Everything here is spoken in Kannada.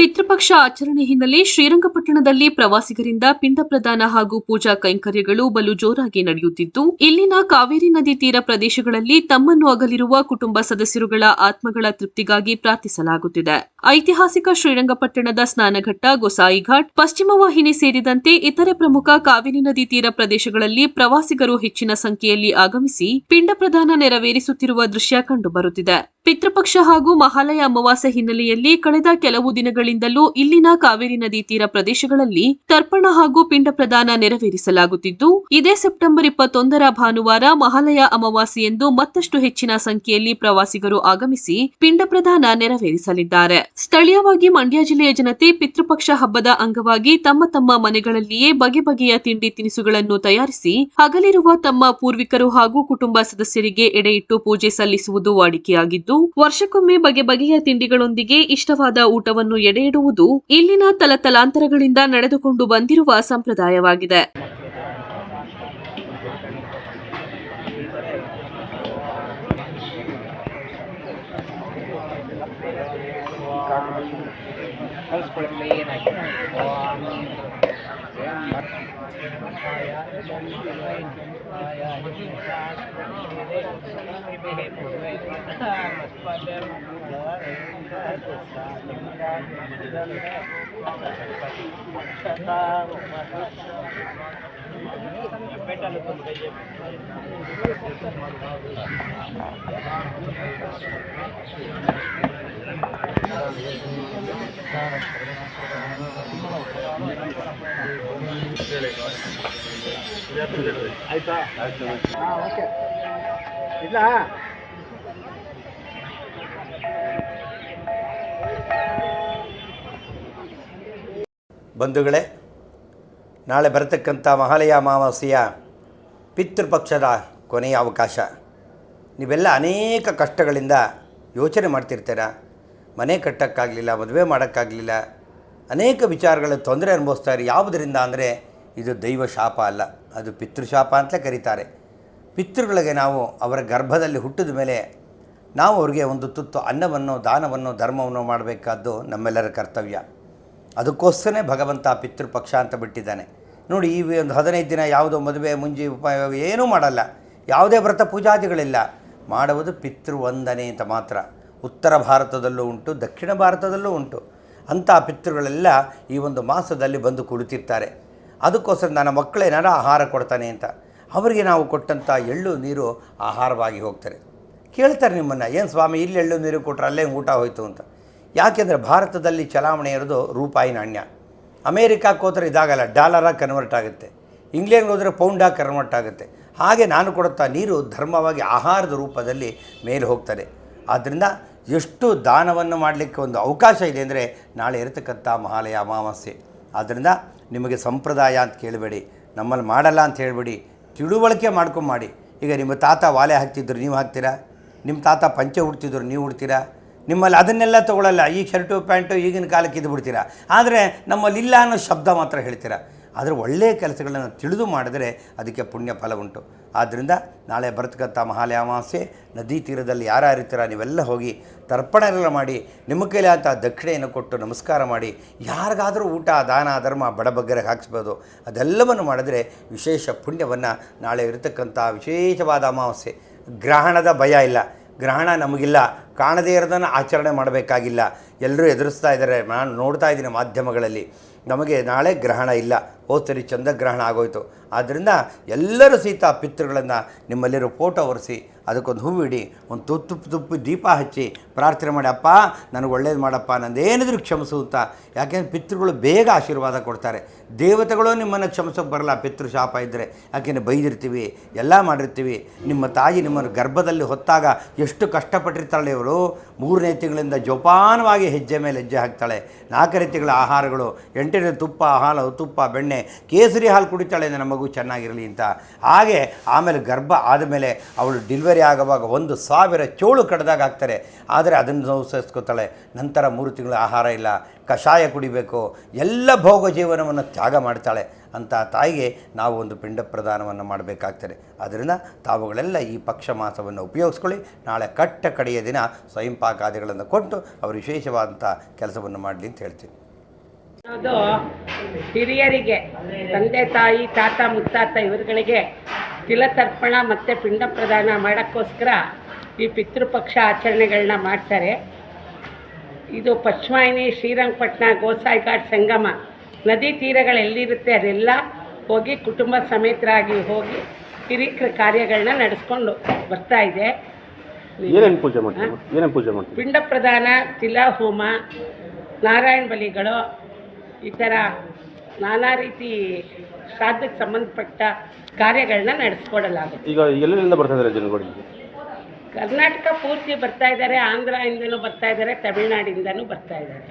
ಪಿತೃಪಕ್ಷ ಆಚರಣೆ ಹಿನ್ನೆಲೆ ಶ್ರೀರಂಗಪಟ್ಟಣದಲ್ಲಿ ಪ್ರವಾಸಿಗರಿಂದ ಪಿಂಡ ಪ್ರದಾನ ಹಾಗೂ ಪೂಜಾ ಕೈಂಕರ್ಯಗಳು ಬಲು ಜೋರಾಗಿ ನಡೆಯುತ್ತಿದ್ದು, ಇಲ್ಲಿನ ಕಾವೇರಿ ನದಿ ತೀರ ಪ್ರದೇಶಗಳಲ್ಲಿ ತಮ್ಮನ್ನು ಅಗಲಿರುವ ಕುಟುಂಬ ಸದಸ್ಯರುಗಳ ಆತ್ಮಗಳ ತೃಪ್ತಿಗಾಗಿ ಪ್ರಾರ್ಥಿಸಲಾಗುತ್ತಿದೆ. ಐತಿಹಾಸಿಕ ಶ್ರೀರಂಗಪಟ್ಟಣದ ಸ್ನಾನಘಟ್ಟ ಗೊಸಾಯಿಘಾಟ್, ಪಶ್ಚಿಮ ವಾಹಿನಿ ಸೇರಿದಂತೆ ಇತರೆ ಪ್ರಮುಖ ಕಾವೇರಿ ನದಿ ತೀರ ಪ್ರದೇಶಗಳಲ್ಲಿ ಪ್ರವಾಸಿಗರು ಹೆಚ್ಚಿನ ಸಂಖ್ಯೆಯಲ್ಲಿ ಆಗಮಿಸಿ ಪಿಂಡ ಪ್ರದಾನ ನೆರವೇರಿಸುತ್ತಿರುವ ದೃಶ್ಯ ಕಂಡುಬರುತ್ತಿದೆ. ಪಿತೃಪಕ್ಷ ಹಾಗೂ ಮಹಾಲಯ ಅಮಾವಾಸ್ಯ ಹಿನ್ನೆಲೆಯಲ್ಲಿ ಕಳೆದ ಕೆಲವು ದಿನಗಳಿಂದಲೂ ಇಲ್ಲಿನ ಕಾವೇರಿ ನದಿ ತೀರ ಪ್ರದೇಶಗಳಲ್ಲಿ ತರ್ಪಣ ಹಾಗೂ ಪಿಂಡ ಪ್ರದಾನ ನೆರವೇರಿಸಲಾಗುತ್ತಿದ್ದು, ಇದೇ ಸೆಪ್ಟೆಂಬರ್ ಇಪ್ಪತ್ತೊಂದರ ಭಾನುವಾರ ಮಹಾಲಯ ಅಮಾವಾಸ್ಯೆಯಂದು ಮತ್ತಷ್ಟು ಹೆಚ್ಚಿನ ಸಂಖ್ಯೆಯಲ್ಲಿ ಪ್ರವಾಸಿಗರು ಆಗಮಿಸಿ ಪಿಂಡ ಪ್ರದಾನ ನೆರವೇರಿಸಲಿದ್ದಾರೆ. ಸ್ಥಳೀಯವಾಗಿ ಮಂಡ್ಯ ಜಿಲ್ಲೆಯ ಜನತೆ ಪಿತೃಪಕ್ಷ ಹಬ್ಬದ ಅಂಗವಾಗಿ ತಮ್ಮ ತಮ್ಮ ಮನೆಗಳಲ್ಲಿಯೇ ಬಗೆ ಬಗೆಯ ತಿಂಡಿ ತಿನಿಸುಗಳನ್ನು ತಯಾರಿಸಿ, ಹಗಲಿರುವ ತಮ್ಮ ಪೂರ್ವಿಕರು ಹಾಗೂ ಕುಟುಂಬ ಸದಸ್ಯರಿಗೆ ಎಡೆಯಿಟ್ಟು ಪೂಜೆ ಸಲ್ಲಿಸುವುದು ವಾಡಿಕೆಯಾಗಿದ್ದು ವರ್ಷಕ್ಕೊಮ್ಮೆ ಬಗೆ ಬಗೆಯ ತಿಂಡಿಗಳೊಂದಿಗೆ ಇಷ್ಟವಾದ ಊಟವನ್ನು ಎಡೆಯಿಡುವುದು ಇಲ್ಲಿನ ತಲತಲಾಂತರಗಳಿಂದ ನಡೆದುಕೊಂಡು ಬಂದಿರುವ ಸಂಪ್ರದಾಯವಾಗಿದೆ. bắt Thank you. ಇಲ್ಲ ಬಂಧುಗಳೇ ನಾಳೆ ಬರತಕ್ಕಂಥ ಮಹಾಲಯ ಅಮಾವಾಸ್ಯೆಯ ಪಿತೃಪಕ್ಷದ ಕೊನೆಯ ಅವಕಾಶ. ನೀವೆಲ್ಲ ಅನೇಕ ಕಷ್ಟಗಳಿಂದ ಯೋಚನೆ ಮಾಡ್ತಿರ್ತೀರ? ಮನೆ ಕಟ್ಟೋಕ್ಕಾಗಲಿಲ್ಲ, ಮದುವೆ ಮಾಡೋಕ್ಕಾಗಲಿಲ್ಲ. ಅನೇಕ ವಿಚಾರಗಳ ತೊಂದರೆ ಅನುಭವಿಸ್ತಾರೆ ಯಾವುದರಿಂದ ಅಂದರೆ ಇದು ದೈವ ಶಾಪ ಅಲ್ಲ. ಅದು ಪಿತೃಶಾಪ ಅಂತಲೇ ಕರೀತಾರೆ. ಪಿತೃಗಳಿಗೆ ನಾವು ಅವರ ಗರ್ಭದಲ್ಲಿ ಹುಟ್ಟಿದ ಮೇಲೆ ನಾವು ಅವ್ರಿಗೆ ಒಂದು ತುತ್ತು ಅನ್ನವನ್ನು, ದಾನವನ್ನು, ಧರ್ಮವನ್ನು ಮಾಡಬೇಕಾದ್ದು ನಮ್ಮೆಲ್ಲರ ಕರ್ತವ್ಯ. ಅದಕ್ಕೋಸ್ಕರನೇ ಭಗವಂತ ಪಿತೃಪಕ್ಷ ಅಂತ ಬಿಟ್ಟಿದ್ದಾನೆ. ನೋಡಿ, ಈ ಒಂದು ಹದಿನೈದು ದಿನ ಯಾವುದೋ ಮದುವೆ, ಮುಂಜಿ ಉಪಾಯ, ಏನೂ ಮಾಡಲ್ಲ. ಯಾವುದೇ ವ್ರತ ಪೂಜಾದಿಗಳಿಲ್ಲ. ಮಾಡುವುದು ಪಿತೃವಂದನೆ ಅಂತ ಮಾತ್ರ. ಉತ್ತರ ಭಾರತದಲ್ಲೂ ಉಂಟು, ದಕ್ಷಿಣ ಭಾರತದಲ್ಲೂ ಉಂಟು. ಅಂಥ ಪಿತೃಗಳೆಲ್ಲ ಈ ಒಂದು ಮಾಸದಲ್ಲಿ ಬಂದು ಕುಳಿತಿರ್ತಾರೆ. ಅದಕ್ಕೋಸ್ಕರ ನನ್ನ ಮಕ್ಕಳೇನಾರ ಆಹಾರ ಕೊಡ್ತಾನೆ ಅಂತ. ಅವರಿಗೆ ನಾವು ಕೊಟ್ಟಂಥ ಎಳ್ಳು ನೀರು ಆಹಾರವಾಗಿ ಹೋಗ್ತಾರೆ ಕೇಳ್ತಾರೆ ನಿಮ್ಮನ್ನು, ಏನು ಸ್ವಾಮಿ, ಇಲ್ಲಿ ಎಳ್ಳು ನೀರು ಕೊಟ್ಟರೆ ಅಲ್ಲೇ ಊಟ ಹೋಯಿತು ಅಂತ. ಯಾಕೆಂದರೆ ಭಾರತದಲ್ಲಿ ಚಲಾವಣೆ ಇರೋದು ರೂಪಾಯಿ ನಾಣ್ಯ ಅಮೇರಿಕಾಕ್ಕೆ ಹೋದರೆ ಇದಾಗಲ್ಲ ಡಾಲರಾಗಿ ಕನ್ವರ್ಟ್ ಆಗುತ್ತೆ. ಇಂಗ್ಲೆಂಡ್ಗೆ ಹೋದರೆ ಪೌಂಡಾಗಿ ಕನ್ವರ್ಟ್ ಆಗುತ್ತೆ. ಹಾಗೆ ನಾನು ಕೊಡುತ್ತಾ ನೀರು ಧರ್ಮವಾಗಿ ಆಹಾರದ ರೂಪದಲ್ಲಿ ಮೇಲೆ ಹೋಗ್ತದೆ. ಆದ್ದರಿಂದ ಎಷ್ಟು ದಾನವನ್ನು ಮಾಡಲಿಕ್ಕೆ ಒಂದು ಅವಕಾಶ ಇದೆ ಅಂದರೆ ನಾಳೆ ಇರತಕ್ಕಂಥ ಮಹಾಲಯ ಅಮಾವಾಸ್ಯೆ. ಆದ್ದರಿಂದ ನಿಮಗೆ ಸಂಪ್ರದಾಯ ಅಂತ ಕೇಳಬೇಡಿ. ನಮ್ಮಲ್ಲಿ ಮಾಡಲ್ಲ ಅಂತ ಹೇಳಬೇಡಿ. ತಿಳುವಳಿಕೆ ಮಾಡ್ಕೊಂಡು ಮಾಡಿ. ಈಗ ನಿಮ್ಮ ತಾತ ವಾಲೆ ಹಾಕ್ತಿದ್ರು, ನೀವು ಹಾಕ್ತೀರಾ? ನಿಮ್ಮ ತಾತ ಪಂಚೆ ಉಡ್ತಿದ್ರು ನೀವು ಉಡ್ತೀರಾ ನಿಮ್ಮಲ್ಲಿ ಅದನ್ನೆಲ್ಲ ತೊಗೊಳ್ಳಲ್ಲ ಈ ಶರ್ಟು, ಪ್ಯಾಂಟು ಈಗಿನ ಕಾಲಕ್ಕೆ ಇದು ಬಿಡ್ತೀರಾ? ಆದರೆ ನಮ್ಮಲ್ಲಿ ಇಲ್ಲ ಅನ್ನೋ ಶಬ್ದ ಮಾತ್ರ ಹೇಳ್ತೀರಾ? ಆದರೆ ಒಳ್ಳೆಯ ಕೆಲಸಗಳನ್ನು ತಿಳಿದು ಮಾಡಿದರೆ ಅದಕ್ಕೆ ಪುಣ್ಯ ಫಲ ಉಂಟು. ಆದ್ದರಿಂದ ನಾಳೆ ಬರ್ತಕ್ಕಂಥ ಮಹಾಲಯ ಅಮಾವಾಸ್ಯೆ, ನದಿ ತೀರದಲ್ಲಿ ಯಾರ್ಯಾರಿರ್ತೀರ ನೀವೆಲ್ಲ ಹೋಗಿ ತರ್ಪಣ ಎಲ್ಲ ಮಾಡಿ, ನಿಮ್ಮ ಕೈಲಿ ಅಂತ ದಕ್ಷಿಣೆಯನ್ನು ಕೊಟ್ಟು ನಮಸ್ಕಾರ ಮಾಡಿ, ಯಾರಿಗಾದರೂ ಊಟ, ದಾನ, ಧರ್ಮ ಬಡಬಗ್ಗರಿಗೆ ಹಾಕಿಸ್ಬೋದು, ಅದೆಲ್ಲವನ್ನು ಮಾಡಿದರೆ ವಿಶೇಷ ಪುಣ್ಯವನ್ನು ನಾಳೆ ಇರತಕ್ಕಂಥ ವಿಶೇಷವಾದ ಅಮಾವಾಸ್ಯೆ. ಗ್ರಹಣದ ಭಯ ಇಲ್ಲ. ಗ್ರಹಣ ನಮಗಿಲ್ಲ. ಕಾಣದೇ ಇರೋದನ್ನು ಆಚರಣೆ ಮಾಡಬೇಕಾಗಿಲ್ಲ. ಎಲ್ಲರೂ ಎದುರಿಸ್ತಾ ಇದ್ದಾರೆ. ನಾನು ನೋಡ್ತಾ ಇದ್ದೀನಿ ಮಾಧ್ಯಮಗಳಲ್ಲಿ. ನಮಗೆ ನಾಳೆ ಗ್ರಹಣ ಇಲ್ಲ. ಹೋದ ಸರಿ ಚಂದ್ರಗ್ರಹಣ ಆಗೋಯಿತು. ಆದ್ದರಿಂದ ಎಲ್ಲರೂ ಸಹಿತ ಪಿತೃಗಳನ್ನು ನಿಮ್ಮಲ್ಲಿರೋ ಫೋಟೋ ಒರೆಸಿ, ಅದಕ್ಕೊಂದು ಹೂವಿಡಿ ಒಂದು ತುಪ್ಪು ತುಪ್ಪು ದೀಪ ಹಚ್ಚಿ ಪ್ರಾರ್ಥನೆ ಮಾಡಿ, ಅಪ್ಪ, ನನಗೆ ಒಳ್ಳೇದು ಮಾಡಪ್ಪ, ನಂದೇನಿದ್ರು ಕ್ಷಮಿಸು ಅಂತ. ಯಾಕೆಂದ್ರೆ ಪಿತೃಗಳು ಬೇಗ ಆಶೀರ್ವಾದ ಕೊಡ್ತಾರೆ. ದೇವತೆಗಳು ನಿಮ್ಮನ್ನು ಕ್ಷಮಿಸೋಕೆ ಬರಲ್ಲ. ಪಿತೃ ಶಾಪ ಇದ್ದರೆ ಯಾಕೆಂದರೆ ಬೈದಿರ್ತೀವಿ. ಎಲ್ಲ ಮಾಡಿರ್ತೀವಿ. ನಿಮ್ಮ ತಾಯಿ ನಿಮ್ಮನ್ನು ಗರ್ಭದಲ್ಲಿ ಹೊತ್ತಾಗ ಎಷ್ಟು ಕಷ್ಟಪಟ್ಟಿರ್ತಾಳೆ ಇವರು ಮೂರನೇ ತಿಂಗಳಿಂದ ಜೋಪಾನವಾಗಿ ಹೆಜ್ಜೆ ಮೇಲೆ ಹೆಜ್ಜೆ ಹಾಕ್ತಾಳೆ. ನಾಲ್ಕನೇ ತಿಂಗಳ ಆಹಾರಗಳು, ಎಂಟನೇ ತುಪ್ಪ, ಹಾಲು, ತುಪ್ಪ, ಬೆಣ್ಣೆ, ಕೇಸರಿ ಹಾಲು ಕುಡಿತಾಳೆ ಅಂದರೆ ನಮಗೂ ಚೆನ್ನಾಗಿರಲಿ ಅಂತ. ಹಾಗೆ ಆಮೇಲೆ ಗರ್ಭ ಆದಮೇಲೆ ಅವಳು ಡಿಲಿವರಿ ಆಗುವಾಗ ಒಂದು ಸಾವಿರ ಚೋಳು ಕಡ್ದಾಗ ಹಾಕ್ತಾರೆ. ಆದರೆ ಅದನ್ನು ನೋವು ನಂತರ ಮೂರು ತಿಂಗಳ ಆಹಾರ ಇಲ್ಲ. ಕಷಾಯ ಕುಡಿಬೇಕು, ಎಲ್ಲ ಭೋಗ ಜೀವನವನ್ನು ತ್ಯಾಗ ಮಾಡ್ತಾಳೆ ಅಂತ ತಾಯಿಗೆ ನಾವು ಒಂದು ಪಿಂಡ ಪ್ರದಾನವನ್ನು ಮಾಡಬೇಕಾಗ್ತದೆ. ಆದ್ದರಿಂದ ತಾವುಗಳೆಲ್ಲ ಈ ಪಕ್ಷ ಮಾಸವನ್ನು ಉಪಯೋಗಿಸ್ಕೊಳ್ಳಿ. ನಾಳೆ ಕಟ್ಟ ಕಡೆಯ ದಿನ ಸ್ವಯಂ ಪಾಕಾದಿಗಳನ್ನು ಕೊಟ್ಟು ಅವರು ವಿಶೇಷವಾದಂಥ ಕೆಲಸವನ್ನು ಮಾಡಲಿ ಅಂತ ಹೇಳ್ತೀನಿ. ಹಿರಿಯರಿಗೆ, ತಂದೆ, ತಾಯಿ, ತಾತ, ಮುತ್ತಾತ ಇವರುಗಳಿಗೆ ತಿಲತರ್ಪಣ ಮತ್ತು ಪಿಂಡ ಪ್ರದಾನ ಮಾಡೋಕ್ಕೋಸ್ಕರ ಈ ಪಿತೃಪಕ್ಷ ಆಚರಣೆಗಳನ್ನ ಮಾಡ್ತಾರೆ. ಇದು ಪಶ್ಚಿಮಾಯಿನಿ ಶ್ರೀರಂಗಪಟ್ಟಣ ಗೋಸಾಯಿ ಘಾಟ್ ಸಂಗಮ. ನದಿ ತೀರಗಳೆಲ್ಲಿರುತ್ತೆ ಅದೆಲ್ಲ ಹೋಗಿ ಕುಟುಂಬ ಸಮೇತರಾಗಿ ಹೋಗಿ ಕಿರಿಕ್ರ ಕಾರ್ಯಗಳನ್ನ ನಡೆಸ್ಕೊಂಡು ಬರ್ತಾ ಇದೆ. ಏನೇನು ಪೂಜೆ ಮಾಡ್ತೀವಿ ಏನೇನು ಪೂಜೆ ಮಾಡ್ತೀವಿ ಪಿಂಡ ಪ್ರದಾನ ತಿಲ ಹೋಮ ನಾರಾಯಣ ಬಲಿಗಳು ಈ ಥರ ನಾನಾ ರೀತಿ ಶ್ರಾದ್ದಕ್ಕೆ ಸಂಬಂಧಪಟ್ಟ ಕಾರ್ಯಗಳನ್ನ ನಡೆಸ್ಕೊಡಲಾಗುತ್ತೆ. ಈಗ ಎಲ್ಲೆಲ್ಲಿಂದ ಬರ್ತಾ ಇದ್ದಾರೆ ಜನಗಳಿಗೆ ಕರ್ನಾಟಕ ಪೂರ್ತಿ ಬರ್ತಾ ಇದ್ದಾರೆ ಆಂಧ್ರದಿಂದನೂ ಬರ್ತಾ ಇದ್ದಾರೆ ತಮಿಳ್ನಾಡಿಂದನೂ ಬರ್ತಾ ಇದ್ದಾರೆ.